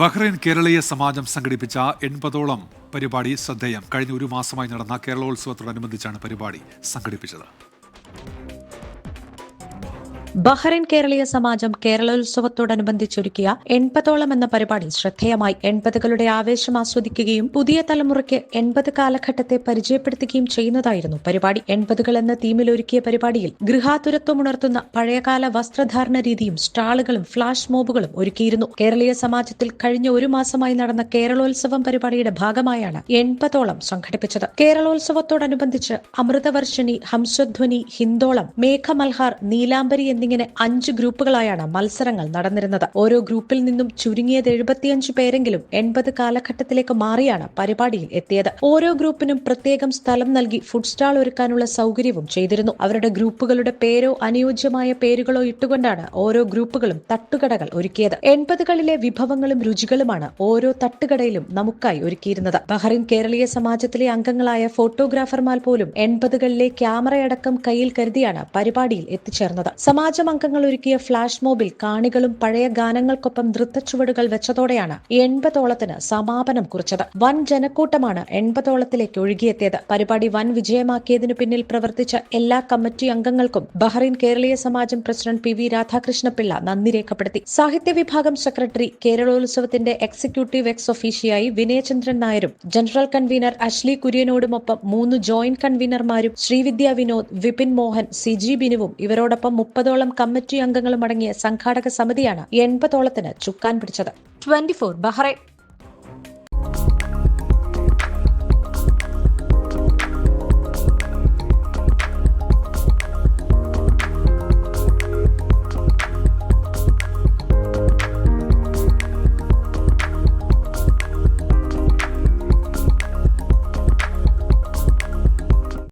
Bahrain Keraleeya സമാജം സംഘടിപ്പിച്ച എൺപതോളം പരിപാടി ശ്രദ്ധേയം. കഴിഞ്ഞ ഒരു മാസമായി നടന്ന കേരളോത്സവത്തോടനുബന്ധിച്ചാണ് പരിപാടി സംഘടിപ്പിച്ചത്. ബഹ്റൈൻ കേരളീയ സമാജം കേരളോത്സവത്തോടനുബന്ധിച്ചൊരുക്കിയ എൺപതോളം എന്ന പരിപാടി ശ്രദ്ധേയമായി എൺപതുകളുടെ ആവേശം ആസ്വദിക്കുകയും പുതിയ തലമുറയ്ക്ക് എൺപത് കാലഘട്ടത്തെ പരിചയപ്പെടുത്തുകയും ചെയ്യുന്നതായിരുന്നു പരിപാടി. എൺപതുകൾ എന്ന തീമിൽ ഒരുക്കിയ പരിപാടിയിൽ ഗൃഹാതുരത്വം ഉണർത്തുന്ന പഴയകാല വസ്ത്രധാരണ രീതിയും സ്റ്റാളുകളും ഫ്ളാഷ് മോബുകളും ഒരുക്കിയിരുന്നു. കേരളീയ സമാജത്തിൽ കഴിഞ്ഞ ഒരു മാസമായി നടന്ന കേരളോത്സവം പരിപാടിയുടെ ഭാഗമായാണ് എൺപതോളം സംഘടിപ്പിച്ചത്. കേരളോത്സവത്തോടനുബന്ധിച്ച് അമൃതവർഷിണി ഹംസധ്വനി ഹിന്ദോളം മേഘമൽഹാർ നീലാംബരി എന്നിങ്ങനെ അഞ്ച് ഗ്രൂപ്പുകളായാണ് മത്സരങ്ങൾ നടന്നിരുന്നത്. ഓരോ ഗ്രൂപ്പിൽ നിന്നും ചുരുങ്ങിയത് എഴുപത്തിയഞ്ച് പേരെങ്കിലും എൺപത് കാലഘട്ടത്തിലേക്ക് മാറിയാണ് പരിപാടിയിൽ എത്തിയത്. ഓരോ ഗ്രൂപ്പിനും പ്രത്യേകം സ്ഥലം നൽകി ഫുഡ് സ്റ്റാൾ ഒരുക്കാനുള്ള സൗകര്യവും ചെയ്തിരുന്നു. അവരുടെ ഗ്രൂപ്പുകളുടെ പേരോ അനുയോജ്യമായ പേരുകളോ ഇട്ടുകൊണ്ടാണ് ഓരോ ഗ്രൂപ്പുകളും തട്ടുകടകൾ ഒരുക്കിയത്. എൺപതുകളിലെ വിഭവങ്ങളും രുചികളുമാണ് ഓരോ തട്ടുകടയിലും നമുക്കായി ഒരുക്കിയിരുന്നത്. ബഹ്റിൻ കേരളീയ സമാജത്തിലെ അംഗങ്ങളായ ഫോട്ടോഗ്രാഫർമാർ പോലും എൺപതുകളിലെ ക്യാമറയടക്കം കയ്യിൽ കരുതിയാണ് പരിപാടിയിൽ എത്തിച്ചേർന്നത്. സമാജം അംഗങ്ങൾ ഒരുക്കിയ ഫ്ളാഷ് മോബിൽ കാണികളും പഴയ ഗാനങ്ങൾക്കൊപ്പം നൃത്തച്ചുവടുകൾ വെച്ചതോടെയാണ് എൺപതോളത്തിന് സമാപനം കുറിച്ചത്. വൻ ജനക്കൂട്ടമാണ് എൺപതോളത്തിലേക്ക് ഒഴുകിയെത്തിയത്. പരിപാടി വൻ വിജയമാക്കിയതിനു പിന്നിൽ പ്രവർത്തിച്ച എല്ലാ കമ്മിറ്റി അംഗങ്ങൾക്കും Bahrain Keraleeya Samajam president P V Radhakrishnapillai നന്ദി രേഖപ്പെടുത്തി. സാഹിത്യ വിഭാഗം സെക്രട്ടറി കേരളോത്സവത്തിന്റെ എക്സിക്യൂട്ടീവ് എക്സ് ഒഫീഷ്യയായി വിനയചന്ദ്രൻ നായരും ജനറൽ കൺവീനർ അഷ്ലി കുര്യനോടുമൊപ്പം മൂന്ന് ജോയിന്റ് കൺവീനർമാരും ശ്രീവിദ്യ വിനോദ് വിപിൻ മോഹൻ സി ജി ബിനുവും ഇവരോടൊപ്പം മുപ്പതോളം കമ്മിറ്റി അംഗങ്ങളും അടങ്ങിയ സംഘാടക സമിതിയാണ് എൺപതോളത്തിന് ചുക്കാൻ പിടിച്ചത്. Twenty four Bahrain.